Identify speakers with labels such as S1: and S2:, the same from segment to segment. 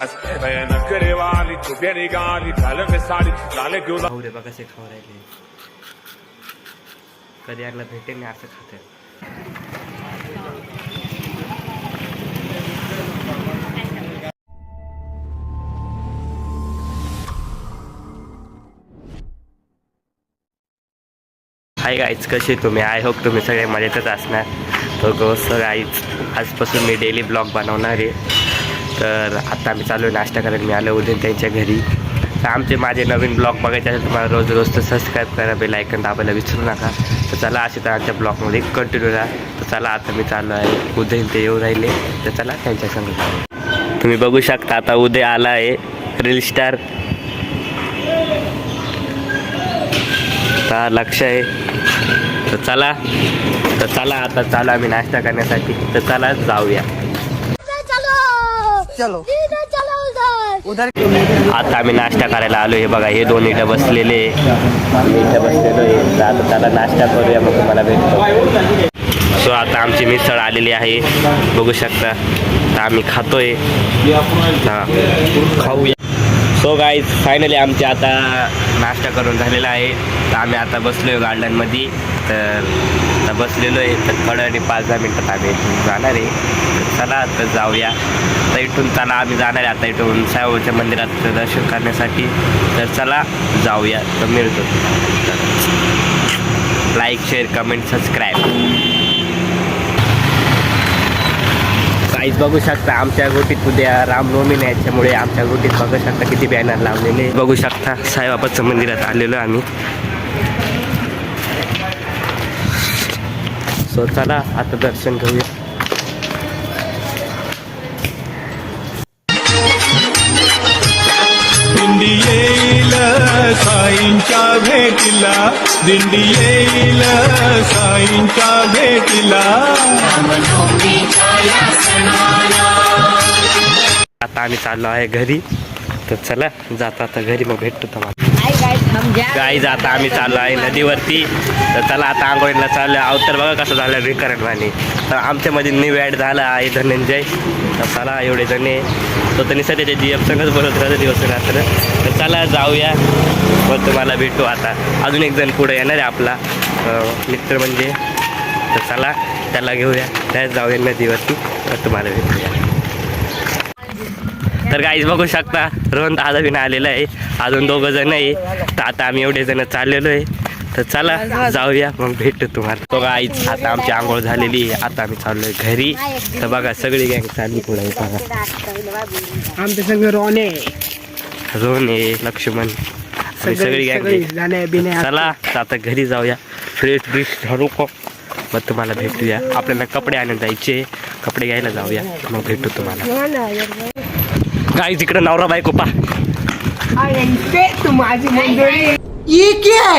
S1: नकरेवाली छुप्यानी गाली झालं मी साडी झालं घेऊन
S2: खाऊ रे बघा कसे खाऊ राहिले कधी यायला भेटेल नाही असं खाते. हाय गाईज कसे तुम्ही? आय होप तुम्ही सगळे मजेतच असणार. तर गोष्ट गाईज आजपासून मी डेली ब्लॉग बनवणार आहे. तर आता आम्ही चालू आहे नाश्ता करायला. मी आलो उद्या त्यांच्या घरी. तर आमचे माझे नवीन ब्लॉग बघायचे असेल तुम्हाला रोज रोज तर सबस्क्राईब करा बेल ऐकन दाबायला विसरू नका. तर चला असे तर आमच्या ब्लॉगमध्ये कंटिन्यू राहा तर चला आता मी चालू आहे. उदय ते येऊ राहिले. तर चला त्यांच्या संग तुम्ही बघू शकता आता उदय आला आहे रील स्टार तर लक्ष आहे. तर चला. तर चला आता चालू आम्ही नाश्ता करण्यासाठी. तर चला जाऊया.
S3: चलो। उधर
S2: आता आम्ही नाश्ता करायला आलो. हे बघा हे दोन इथं बसलेले. मी इथं बसलेलो. आहे आता त्याला नाश्ता करूया मग तुम्हाला भेटतो. सो आता आमची मिसळ आलेली आहे. बघू शकता. तर आम्ही खातोय. हां. खाऊया. सो गाईज फायनली आमचे आता नाश्ता करून झालेला आहे. तर आम्ही आता बसलो आहे गार्डनमध्ये तर आता बसलेलो आहे तर थोड्या आणि पाच दहा मिनटात आम्ही इथून जाणार आहे. चला तर जाऊया. तर इथून चला आम्ही जाणार आहे आता इथून साईबाबाच्या मंदिरात दर्शन करण्यासाठी. तर चला जाऊया. तर मिळतो. Like share comment subscribe guys बघू शकता आमच्या गोटीत उद्या रामनवमी नाही याच्यामुळे आमच्या गोटीत बघू शकता किती बॅनर लावलेले बघू शकता साईबाबाचं मंदिरात आलेलो आम्ही. सो चला आता दर्शन घेऊया.
S4: दिंडी येईल साईंच्या भेटीला. दिंडी येईल साईंच्या भेटीला.
S2: आता आम्ही चाललो आहे घरी. तर चला जाता आता घरी मग भेटतो तुम्हाला. गाई आता आम्ही चाललो आहे नदीवरती. तर चला आता आंघोळीला चाललो अवतर बघा कसं झालं रिकरण पाणी. तर आमच्यामध्ये न्यू ॲड झाला आहे धनंजय. तर चला एवढे जणे. तो तर निसर्ग त्याच्या जी एफ संघच बोलत राहतं दिवस रात्र. तर चला जाऊया. मग तुम्हाला भेटू आता. अजून एक जण पुढे येणार आहे आपला. मित्र म्हणजे. तर चला त्याला घेऊया. त्याच जाऊया नदीवरती तर तुम्हाला भेटूया. तर काहीच बघू शकता रोहन दादा बिन आलेला आहे. अजून दोघं जण आहे. तर आता आम्ही एवढे जण चाललेलो आहे. तर चला जाऊया. मग भेटू तुम्हाला. तो गाईच आता आमची आंघोळ झालेली आहे. आता आम्ही चाललोय घरी. तर बघा सगळी गँग चालली पुढे आहे बघा.
S5: आमच्या संग रोने
S2: रोहन आहे लक्ष्मण. आणि सगळी गँग चला तर आता घरी जाऊया. फ्रेश ब्रिश झाडू को? मग तुम्हाला भेटूया आपल्याला कपडे आणून जायचे. कपडे घ्यायला जाऊया. मग भेटू तुम्हाला. काही तिकडं नवरा बायको पा
S5: क्या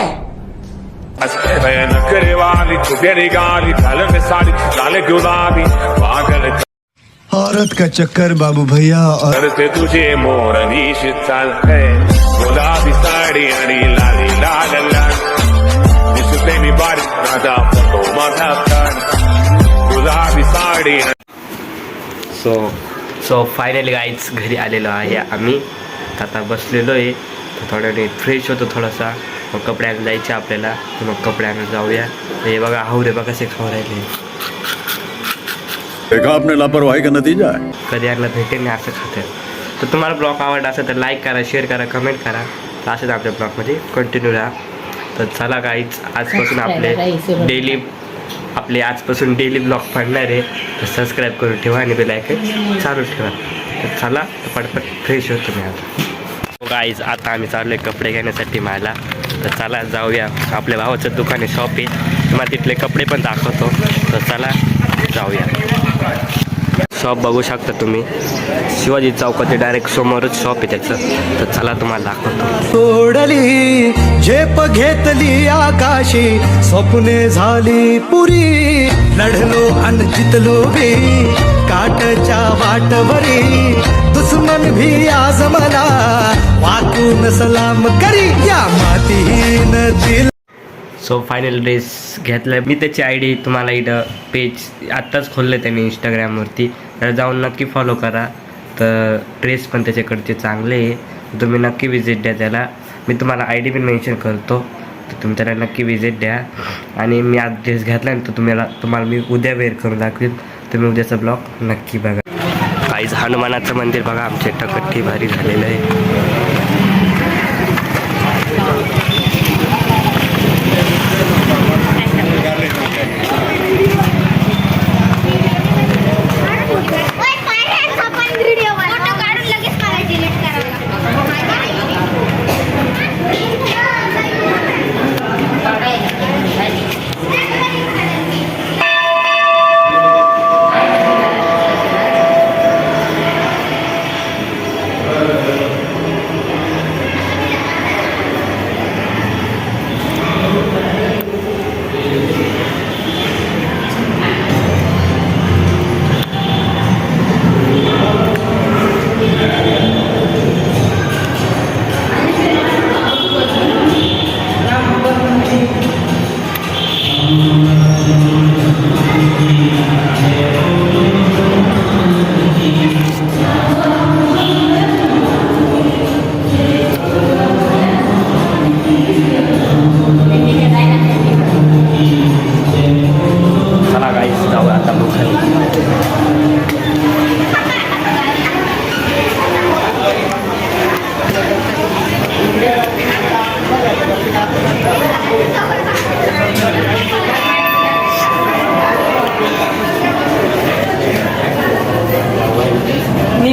S4: औरत का चक्कर बाबू भैया और
S1: करते तुझे मोर निशित चालतंय. गुलाबी साडी आणि लाली लाल लाल दिसते मी बारीक माझा फोटो माझा कान गुलाबी साडी
S2: सो सो फायनली गाईच घरी आलेलो आहे आम्ही. आता बसलेलो आहे तर थोड्याने फ्रेश होतो थोडासा. मग कपडे आणून जायचे आपल्याला. तर मग कपडे आणून जाऊया. हे बघा हावरे बघा कसे खाऊ राहिले.
S6: आपने लापरवाही का नतीजा
S2: कधी आणलं भेटेल नाही असं खाते तर तुम्हाला ब्लॉग आवडला असेल तर लाईक करा शेअर करा कमेंट करा. तर असंच आपल्या ब्लॉगमध्ये कंटिन्यू राहा. तर चला काहीच आजपासून आपले डेली आपले आजपासून डेली ब्लॉग पडणार आहे. तर सबस्क्राईब करून ठेवा आणि बेल ऐकन चालू ठेवा. तर चला पटपट फ्रेश होतो मी आता. गाईज आता आम्ही चाललो आहे कपडे घेण्यासाठी मला. तर चला जाऊया आपल्या भावाचं दुकान आहे शॉप आहे. तुम्हाला तिथले कपडे पण दाखवतो. तर चला जाऊया. शॉप बघू शकता तुम्ही. शिवाजी चौकाचे डायरेक्ट समोरच शॉप आहे त्याचं. तर चला तुम्हाला दाखवतो.
S4: सोडली झेप घेतली आकाशी स्वप्ने झाली पुरी. लढलो अन जितलो बी काटच्या वाटवरी. दुश्मन भी आज मला वाकून सलाम करी. या मातीहीन दिल.
S2: सो फायनल ड्रेस घेतला मी त्याची आय डी तुम्हाला इथं पेज आत्ताच खोललं त्यांनी इंस्टाग्रामवरती जाऊन नक्की फॉलो करा. तर ड्रेस पण त्याच्याकडचे चांगले आहे. तुम्ही नक्की विजिट द्या त्याला. मी तुम्हाला आय डी पण मेन्शन करतो. तर तुम्ही त्याला नक्की विजिट द्या. आणि मी आज ड्रेस घातला ना तर तुम्हाला तुम्हाला मी उद्या वेअर करून दाखवेल तुम्ही उद्याचा ब्लॉग नक्की बघा. आईज हनुमानाचं मंदिर बघा. आमच्या टकट्टी भारी झालेलं आहे.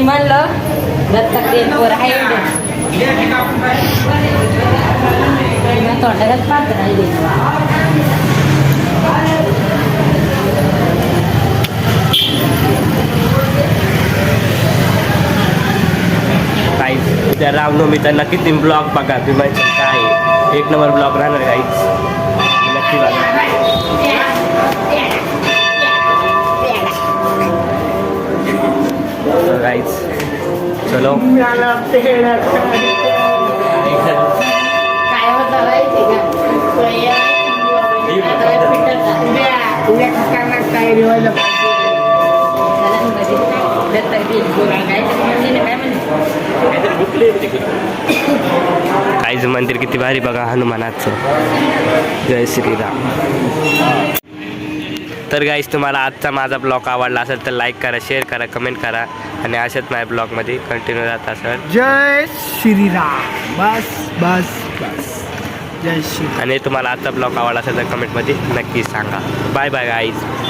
S7: म्हणलं दत्तक देणवर आहे तोंडात पात्र राहिले
S2: काहीच उद्या रामनवमीचा नक्की तीन ब्लॉग बघा. तुम्ही काय आहे. एक नंबर ब्लॉग राहणार काहीच नक्की बघा.
S7: काय म्हणजे
S2: काहीच मंदिर किती भारी बघा हनुमानाचं जय श्रीराम तर गाईज तुम्हाला आजचा माझा ब्लॉग आवडला असेल तर लाईक करा शेअर करा कमेंट करा. आणि अशाच माझ्या ब्लॉगमध्ये कंटिन्यू राहत असेल
S5: जय श्रीराम. बस बस बस. जय श्री
S2: आणि तुम्हाला आजचा ब्लॉग आवडला असेल तर कमेंटमध्ये नक्की सांगा. Bye bye guys